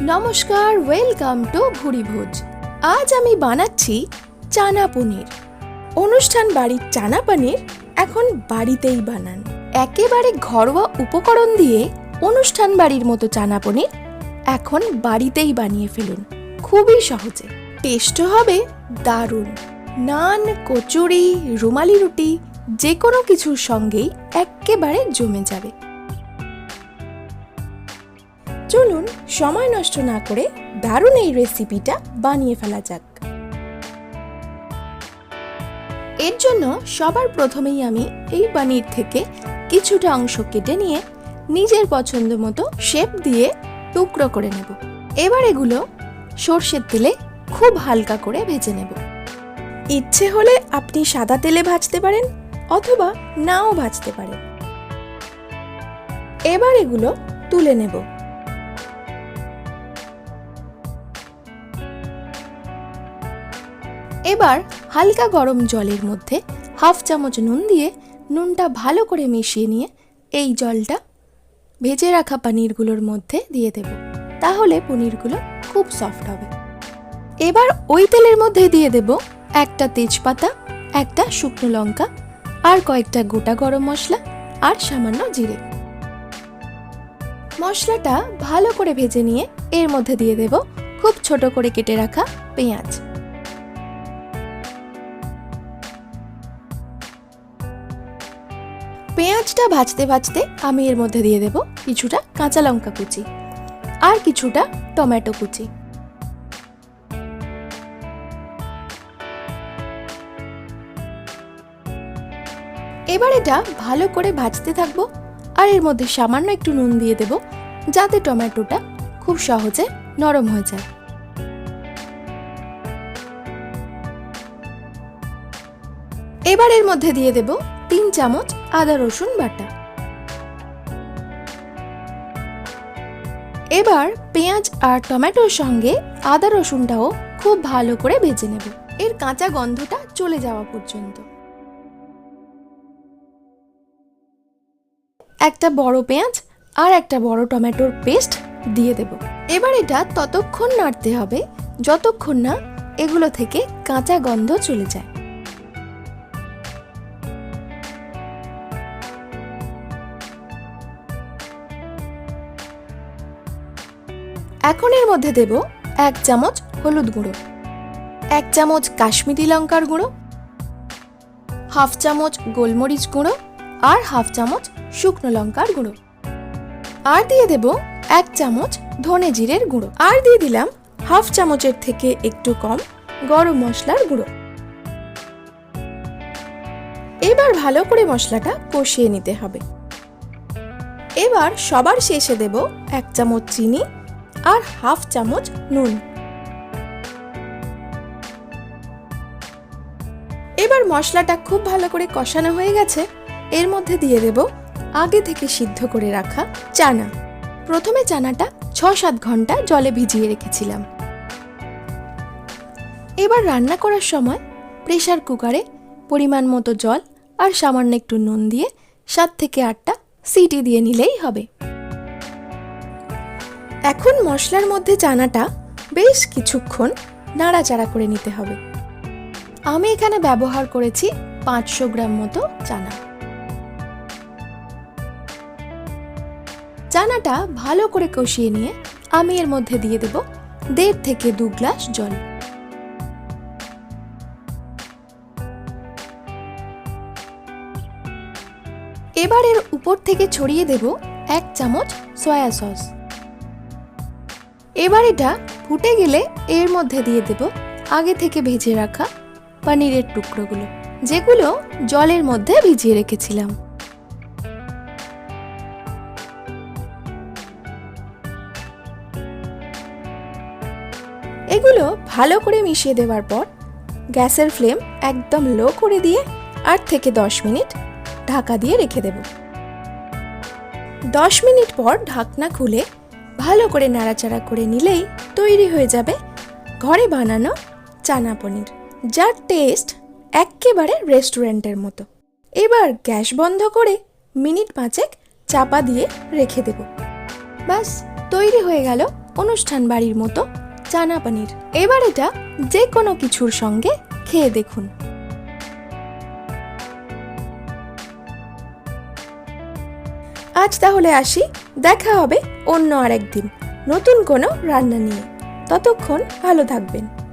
নমস্কার, welcome to ভুড়ি ভোজ। আজ আমি বানাচ্ছি চানা পনির। অনুষ্ঠান বাড়ির চানা পনির এখন বাড়িতেই বানান। একেবারে ঘরোয়া উপকরণ দিয়ে অনুষ্ঠান বাড়ির মতো চানা পনির এখন বাড়িতেই বানিয়ে ফেলুন। খুবই সহজে। টেস্টও হবে দারুণ। নান, কচুরি, রুমালি রুটি যে কোনো কিছুর সঙ্গেই একেবারে জমে যাবে। সময় নষ্ট না করে দারুণ এই রেসিপিটা বানিয়ে ফেলা যাক। এর জন্য সবার প্রথমেই আমি এই পানির থেকে কিছুটা অংশ কেটে নিয়ে নিজের পছন্দ মতো শেপ দিয়ে টুকরো করে নেব। এবার এগুলো সর্ষের তেলে খুব হালকা করে ভেজে নেব। ইচ্ছে হলে আপনি সাদা তেলে ভাজতে পারেন অথবা নাও ভাজতে পারেন। এবার এগুলো তুলে নেব। এবার হালকা গরম জলের মধ্যে হাফ চামচ নুন দিয়ে নুনটা ভালো করে মিশিয়ে নিয়ে এই জলটা ভেজে রাখা পনিরগুলোর মধ্যে দিয়ে দেব। তাহলে পনিরগুলো খুব সফট হবে। এবার ওই তেলের মধ্যে দিয়ে দেব একটা তেজপাতা, একটা শুকনো লঙ্কা আর কয়েকটা গোটা গরম মশলা আর সামান্য জিরে। মশলাটা ভালো করে ভেজে নিয়ে এর মধ্যে দিয়ে দেব খুব ছোট করে কেটে রাখা পেঁয়াজ। পেঁয়াজটা ভাজতে ভাজতে আমি এর মধ্যে দিয়ে দেব কিছুটা কাঁচা লঙ্কা কুচি আর কিছুটা টমেটো কুচি। এবার এটা ভালো করে ভাজতে থাকব আর এর মধ্যে সামান্য একটু নুন দিয়ে দেব যাতে টমেটোটা খুব সহজে নরম হয়ে যায়। এবার এর মধ্যে দিয়ে দেব তিন চামচ আদা, রসুন বাটা। এবার পেঁয়াজ আর টমেটোর সঙ্গে আদা, রসুনটাও খুব ভালো করে ভেজে নেব। এর কাঁচা গন্ধটা চলে যাওয়া পর্যন্ত। একটা বড় পেঁয়াজ আর একটা বড় টমেটোর পেস্ট দিয়ে দেব। এবার এটা ততক্ষণ নাড়তে হবে, যতক্ষণ না এগুলো থেকে কাঁচা গন্ধ চলে যায়। এখন এর মধ্যে দেব এক চামচ হলুদ গুঁড়ো, এক চামচ কাশ্মীরি লঙ্কার গুঁড়ো, হাফ চামচ গোলমরিচ গুঁড়ো আর হাফ চামচ শুকনো লঙ্কার গুঁড়ো। আর দিয়ে দেব এক চামচ ধনে জিরের গুঁড়ো। আর দিয়ে দিলাম হাফ চামচের থেকে একটু কম গরম মশলার গুঁড়ো। এবার ভালো করে মশলাটা কষিয়ে নিতে হবে। এবার সবার শেষে দেব এক চামচ চিনি আর হাফ চামচ নুন। এবার মশলাটা খুব ভালো করে কষানো হয়ে গেছে। এর মধ্যে দিয়ে দেব আগে থেকে সিদ্ধ করে রাখা চানা। প্রথমে চানাটা ছ সাত ঘণ্টা জলে ভিজিয়ে রেখেছিলাম। এবার রান্না করার সময় প্রেসার কুকারে পরিমাণ মতো জল আর সামান্য একটু নুন দিয়ে সাত থেকে আটটা সিটি দিয়ে নিলেই হবে। এখন মশলার মধ্যে চানাটা বেশ কিছুক্ষণ নাড়াচাড়া করে নিতে হবে। আমি এখানে ব্যবহার করেছি পাঁচশো গ্রাম মতো চানা। চানাটা ভালো করে কষিয়ে নিয়ে আমি এর মধ্যে দিয়ে দেব দেড় থেকে দু গ্লাস জল। এবার এর উপর থেকে ছড়িয়ে দেব এক চামচ সয়া সস। এবার এটা ফুটে গেলে এর মধ্যে দিয়ে দেব আগে থেকে ভেজে রাখা পনিরের টুকরোগুলো, যেগুলো জলের মধ্যে ভিজিয়ে রেখেছিলাম। এগুলো ভালো করে মিশিয়ে দেওয়ার পর গ্যাসের ফ্লেম একদম লো করে দিয়ে আট থেকে দশ মিনিট ঢাকা দিয়ে রেখে দেব। দশ মিনিট পর ঢাকনা খুলে ভালো করে নাড়াচাড়া করে নিলেই তৈরি হয়ে যাবে ঘরে বানানো চানা পনির, যার টেস্ট একেবারে রেস্টুরেন্টের মতো। এবার গ্যাস বন্ধ করে মিনিট পাঁচেক চাপা দিয়ে রেখে দেব। ব্যাস, তৈরি হয়ে গেল অনুষ্ঠান বাড়ির মতো চানা পানির। এবার এটা যে কোনো কিছুর সঙ্গে খেয়ে দেখুন। আজ তাহলে আসি দেখা হবে অন্য আরেকদিন। নতুন কোনো রান্না নিয়ে। ততক্ষণ ভালো থাকবেন।